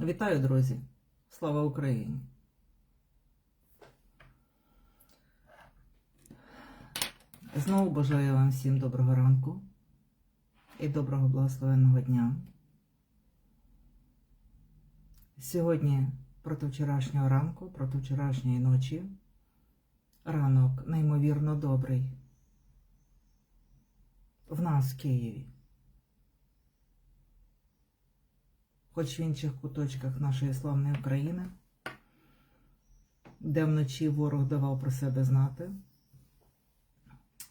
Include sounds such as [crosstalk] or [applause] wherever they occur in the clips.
Вітаю, друзі! Слава Україні! Знову бажаю вам всім доброго ранку і доброго благословенного дня. Сьогодні проти вчорашнього ранку, проти вчорашньої ночі. Ранок неймовірно добрий. В нас в Києві. Хоч в інших куточках нашої славної України, де вночі ворог давав про себе знати.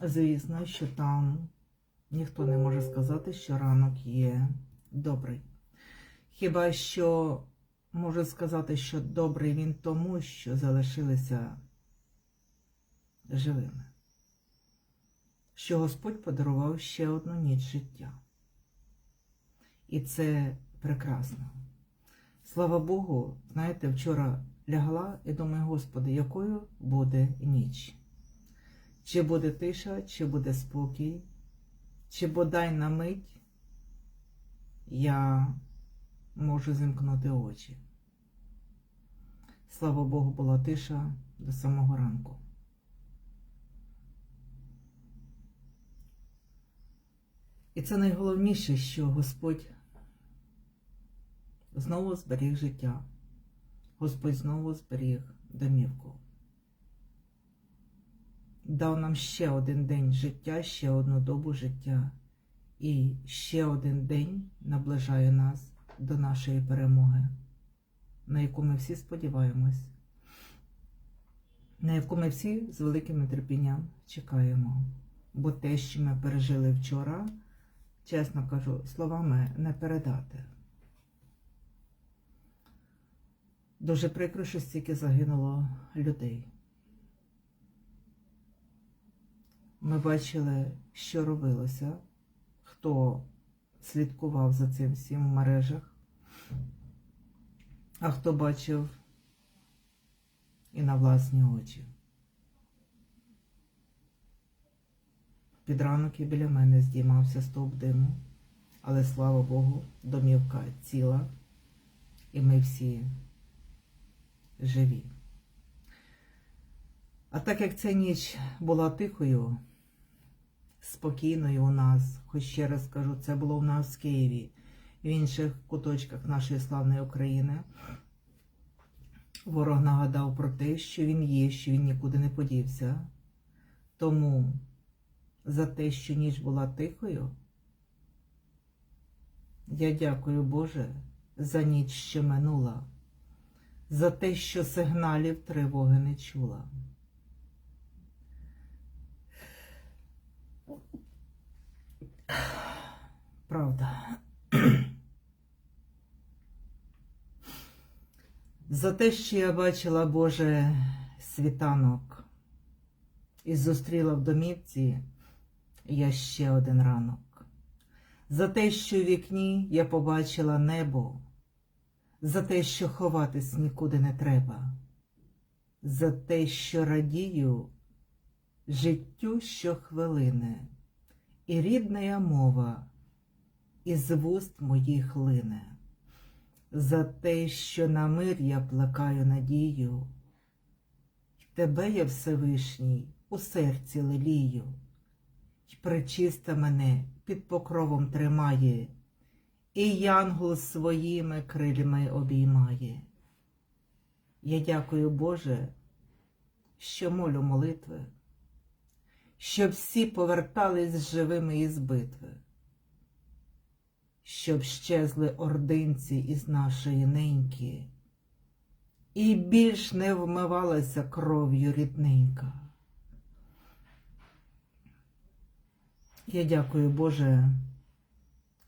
Звісно, що там ніхто не може сказати, що ранок є добрий. Хіба що можу сказати, що добрий він тому, що залишилися живими, що Господь подарував ще одну ніч життя. І це прекрасно. Слава Богу, знаєте, вчора лягла і думаю, Господи, якою буде ніч? Чи буде тиша, чи буде спокій, чи бодай на мить я можу зімкнути очі. Слава Богу, була тиша до самого ранку. І це найголовніше, що Господь знову зберіг життя. Господь знову зберіг домівку. Дав нам ще один день життя, ще одну добу життя, і ще один день наближає нас до нашої перемоги, на яку ми всі сподіваємось, на яку ми всі з великим нетерпінням чекаємо. Бо те, що ми пережили вчора, чесно кажу, словами не передати. Дуже прикро, що стільки загинуло людей. Ми бачили, що робилося, хто слідкував за цим всім в мережах, а хто бачив і на власні очі. Під ранок і біля мене здіймався стовп диму, але слава Богу, домівка ціла, і ми всі живі. А так як ця ніч була тихою, спокійною у нас, хоч ще раз кажу, це було у нас в Києві, в інших куточках нашої славної України, ворог нагадав про те, що він є, що він нікуди не подівся. Тому за те, що ніч була тихою, я дякую Боже за ніч, що минула за те, що сигналів тривоги не чула. Правда. За те, що я бачила Боже світанок і зустріла в домівці я ще один ранок. За те, що в вікні я побачила небо за те, що ховатись нікуди не треба, за те, що радію життю щохвилини, і рідна мова із вуст моїх лине, за те, що на мир я плекаю надію, тебе я Всевишній у серці лелію, й причиста мене під покровом тримає і янгол своїми крильми обіймає. Я дякую, Боже, що молю молитви, щоб всі повертались живими із битви, щоб щезли ординці із нашої неньки, і більш не вмивалася кров'ю рідненька. Я дякую, Боже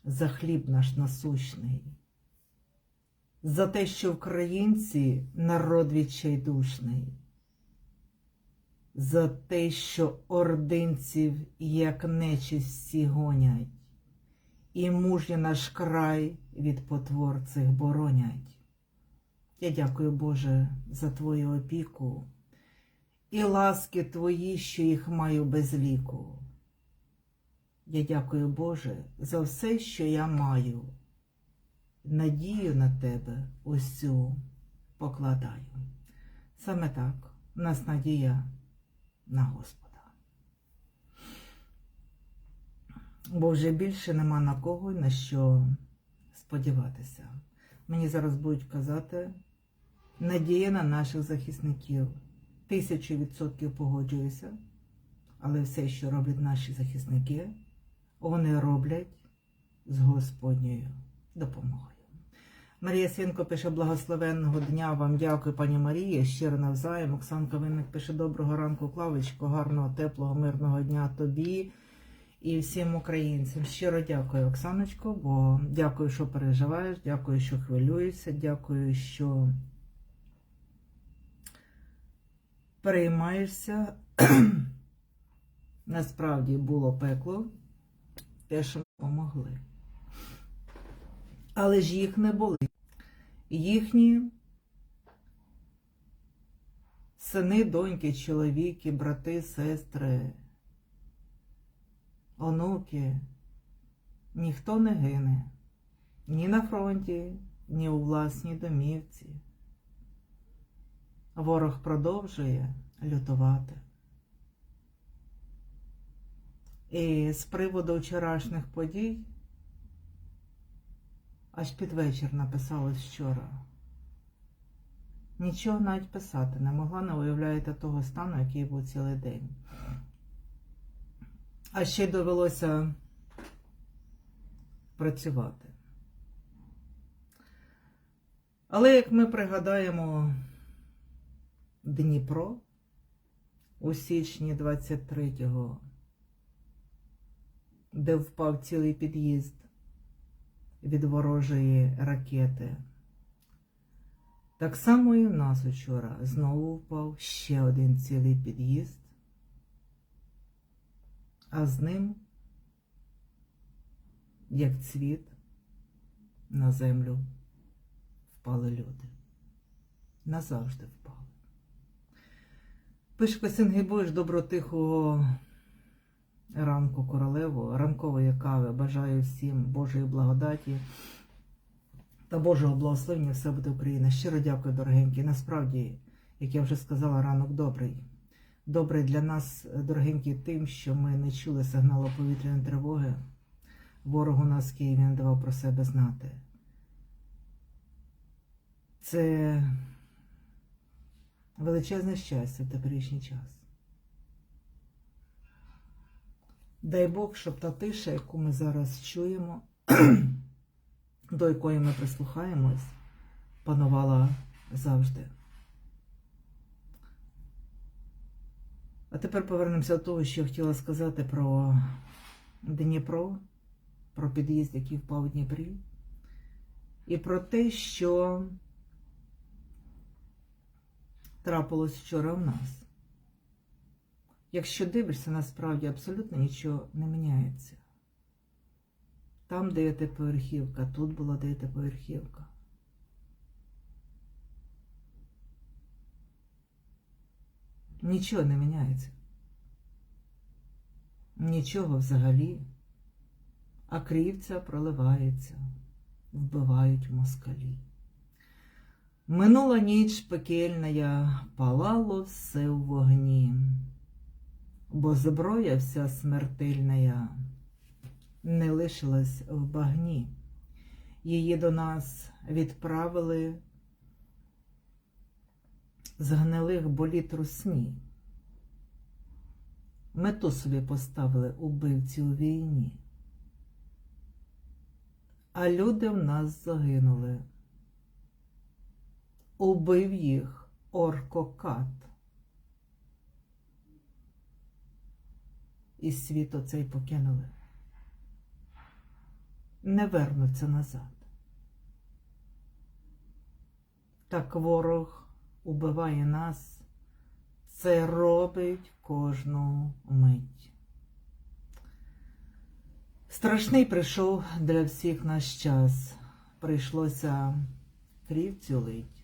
за хліб наш насущний, за те, що українці народ відчайдушний, за те, що ординців, як нечисть всі гонять, і мужня наш край від потвор цих боронять. Я дякую, Боже, за Твою опіку і ласки Твої, що їх маю без ліку. Я дякую, Боже, за все, що я маю. надію на тебе цю покладаю. Саме так, у нас надія на Господа. Бо вже більше нема на кого і на що сподіватися. Мені зараз будуть казати, надія на наших захисників. Тисячу відсотків погоджуюся, але все, що роблять наші захисники, вони роблять з Господньою допомогою. Марія Свінко пише благословенного дня вам. Дякую, пані Марія. Щиро навзаєм. Оксанка Винник пише доброго ранку, Клавочко, гарного, теплого, мирного дня тобі і всім українцям. Щиро дякую, Оксаночко, бо дякую, що переживаєш, дякую, що хвилюєшся, дякую, що переймаєшся. [clears throat] Насправді було пекло, те, що ми помогли. Але ж їх не були. Їхні сини, доньки, чоловіки, брати, сестри, онуки, ніхто не гине ні на фронті, ні у власній домівці. Ворог продовжує лютувати. І з приводу вчорашніх подій аж під вечір написалось вчора. Нічого навіть писати не могла, не уявляєте того стану, який був цілий день. А ще й довелося працювати. Але як ми пригадаємо Дніпро у січні 23-го, де впав цілий під'їзд від ворожої ракети. Так само і в нас учора знову впав ще один цілий під'їзд, а з ним, як цвіт, на землю впали люди. Назавжди впали. Пишко Сінгибуєш добротихого ранку королеву, ранкової кави. Бажаю всім Божої благодаті та Божого благословення все буде Україна. Щиро дякую, дорогенькі. Насправді, як я вже сказала, ранок добрий. Добрий для нас, дорогенькі, тим, що ми не чули сигналу повітряної тривоги. Ворог у нас в Києві не давав про себе знати. Це величезне щастя в теперішній час. Дай Бог, щоб та тиша, яку ми зараз чуємо, [clears throat] до якої ми прислухаємось, панувала завжди. А тепер повернемося до того, що я хотіла сказати про Дніпро, про під'їзд, який впав у Дніпрі, і про те, що трапилось вчора в нас. Якщо дивишся, насправді абсолютно нічого не міняється. Там дев'ятиповерхівка, тут була дев'ятиповерхівка. Нічого не міняється. Нічого взагалі. А крівця проливається, вбивають москалі. Минула ніч пекельная, палало все в вогні, бо зброя вся смертельная не лишилась в багні. Її до нас відправили з гнилих боліт русні. Мету собі поставили убивці у війні. А люди в нас загинули. Убив їх оркокат. І світ оцей покинули. Не вернуться назад. Так ворог убиває нас, це робить кожну мить. Страшний прийшов для всіх наш час. Прийшлося крівцю лить.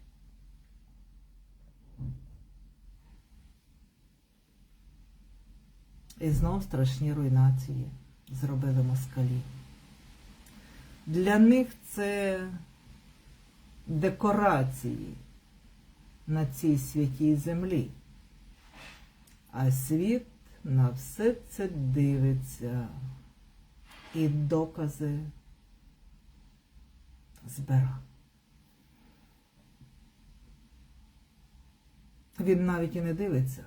І знов страшні руйнації зробили москалі. Для них це декорації на цій святій землі. А світ на все це дивиться і докази збира. Він навіть і не дивиться.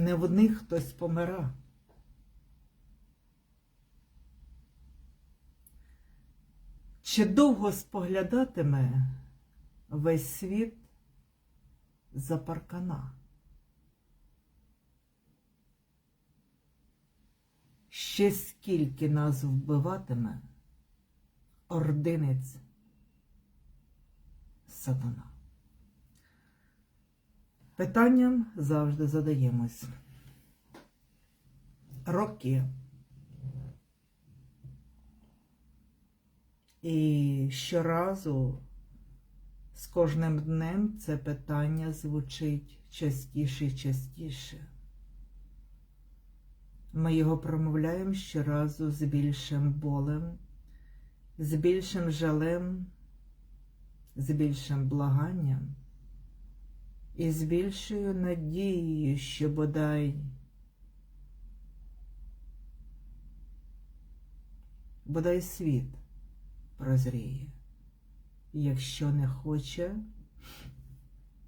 Не в них хтось помира. Чи довго споглядатиме весь світ за паркана? Ще скільки нас вбиватиме ординець сатана? Питанням завжди задаємось. Роки. І щоразу з кожним днем це питання звучить частіше і частіше. Ми його промовляємо щоразу з більшим болем, з більшим жалем, з більшим благанням і з більшою надією, що бодай бодай світ прозріє, якщо не хоче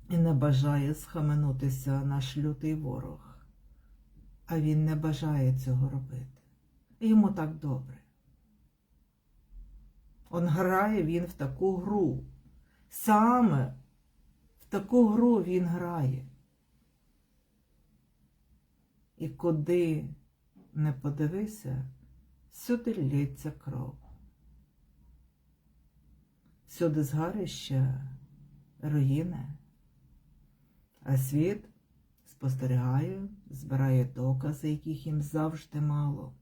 і не бажає схаменутися наш лютий ворог. А він не бажає цього робити. Йому так добре. Он грає він в таку гру. Саме таку гру він грає. І куди не подивися, всюди лється кров. Всюди згарища руїни, а світ спостерігає, збирає докази, яких їм завжди мало.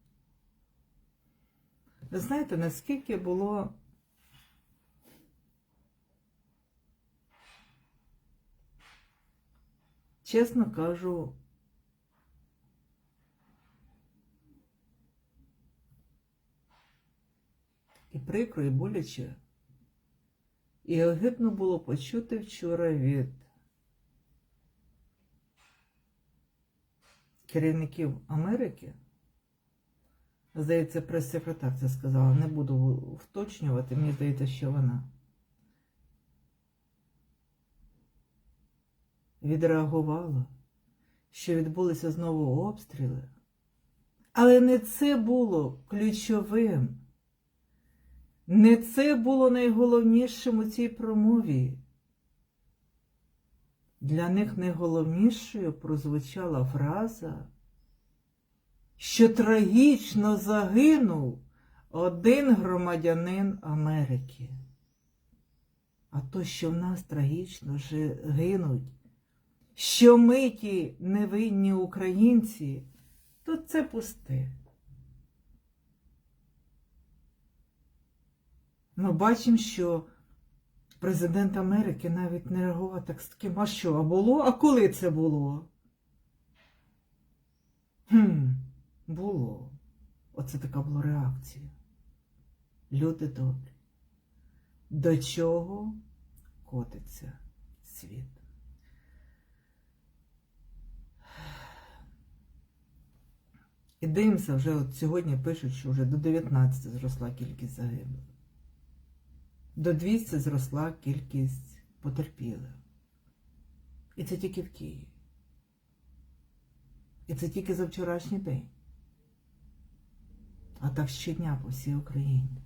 Ви знаєте, наскільки було чесно кажу, і прикро, і боляче, і огидно було почути вчора від керівників Америки, здається, прес-секретар це сказала, не буду вточнювати, мені здається, що вона відреагувала, що відбулися знову обстріли. Але не це було ключовим. Не це було найголовнішим у цій промові. Для них найголовнішою прозвучала фраза, що трагічно загинув один громадянин Америки. А то, що в нас трагічно гинуть, що ми ті невинні українці, то це пусте. Ми бачимо, що Президент Америки навіть не реагував так з таким, а що, а було? А коли це було? Хм, було. Оце така була реакція. Люди добрі. До чого котиться світ? І дивимося, вже от сьогодні пишуть, що вже до 19 зросла кількість загиблих. До 200 зросла кількість потерпілих. І це тільки в Києві. І це тільки за вчорашній день. А так щодня по всій Україні.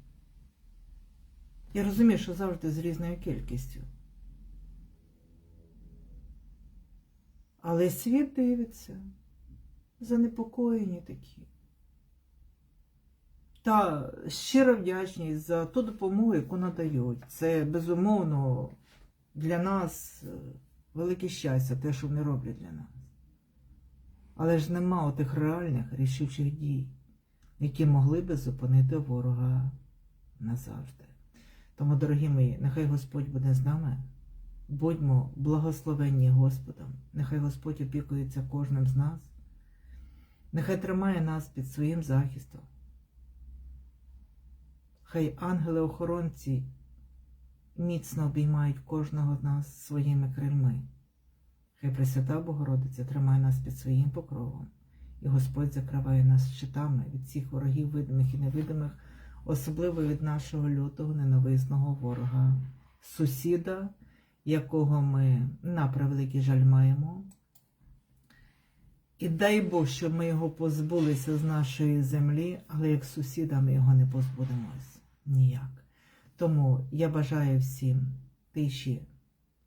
Я розумію, що завжди з різною кількістю. Але світ дивиться, занепокоєні такі та щира вдячність за ту допомогу, яку надають. Це безумовно для нас е, велике щастя, те, що вони роблять для нас. Але ж нема тих реальних рішучих дій, які могли би зупинити ворога назавжди. Тому, дорогі мої, нехай Господь буде з нами. Будьмо благословенні Господом, нехай Господь опікується кожним з нас, нехай тримає нас під своїм захистом. Хай ангели-охоронці міцно обіймають кожного з нас своїми крильми. Хай Пресвята Богородиця тримає нас під своїм покровом, і Господь закриває нас щитами від всіх ворогів, видимих і невидимих, особливо від нашого лютого ненависного ворога, сусіда, якого ми на превеликий жаль маємо. І дай Бог, щоб ми його позбулися з нашої землі, але як сусіда ми його не позбудемось ніяк. Тому я бажаю всім тиші,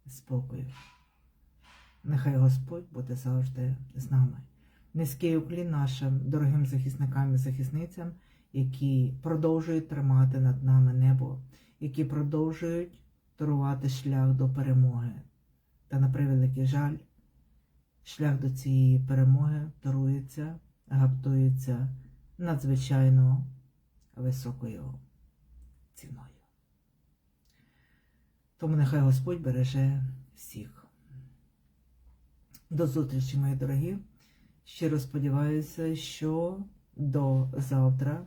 спокою. Нехай Господь буде завжди з нами. Низький уклін нашим дорогим захисникам і захисницям, які продовжують тримати над нами небо, які продовжують торувати шлях до перемоги. Та на превеликий жаль, шлях до цієї перемоги торується, гаптується надзвичайно високою ціною. Тому нехай Господь береже всіх. До зустрічі, мої дорогі. Щиро сподіваюся, що до завтра.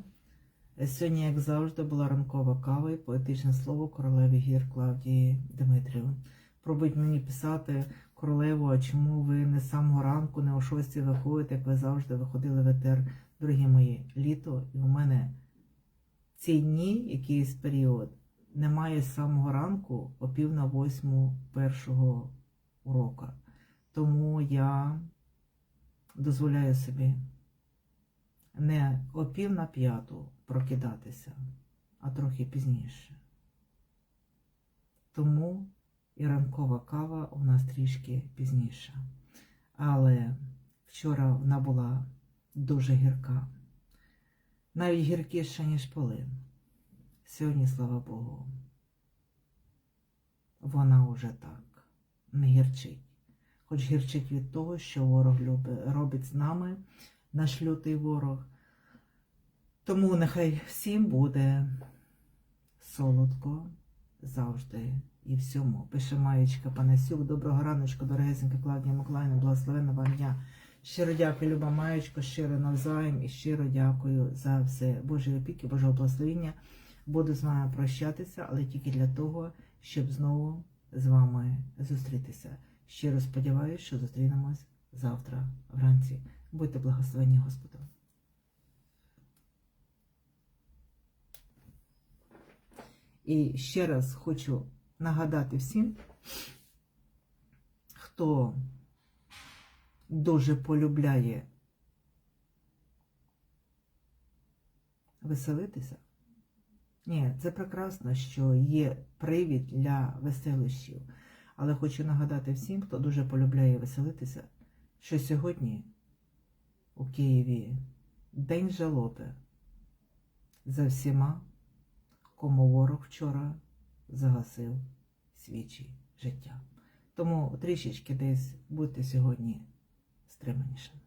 Сьогодні, як завжди, була ранкова кава і поетичне слово королеві гір Клавдії Дмитрівни. Пробують мені писати королеву, а чому ви не з самого ранку, не о 6 виходите, як ви завжди виходили в етер, дорогі мої, літо, і у мене ці дні, якийсь період, немає з самого ранку о пів на восьму першого урока. Тому я дозволяю собі не о пів на п'яту прокидатися, а трохи пізніше. Тому і ранкова кава у нас трішки пізніша. Але вчора вона була дуже гірка, навіть гіркіша, ніж полин. Сьогодні, слава Богу, вона уже так не гірчить. Хоч гірчить від того, що ворог робить з нами, наш лютий ворог. Тому нехай всім буде солодко завжди і всьому. Пише Маєчка Панасюк. Доброго раночку, дорогесенька Клавдія Миколаївна, благословенна вам дня. Щиро дякую, Люба Маєчко, щиро навзаєм і щиро дякую за все Божої опіки, Божого благословення. Буду з вами прощатися, але тільки для того, щоб знову з вами зустрітися. Щиро сподіваюся, що зустрінемось завтра вранці. Будьте благословені Господом. І ще раз хочу нагадати всім, хто дуже полюбляє веселитися. Ні, це прекрасно, що є привід для веселищів. Але хочу нагадати всім, хто дуже полюбляє веселитися, що сьогодні у Києві День жалоби за всіма, кому ворог вчора загасив свічі життя. Тому трішечки десь будьте сьогодні стриманішими.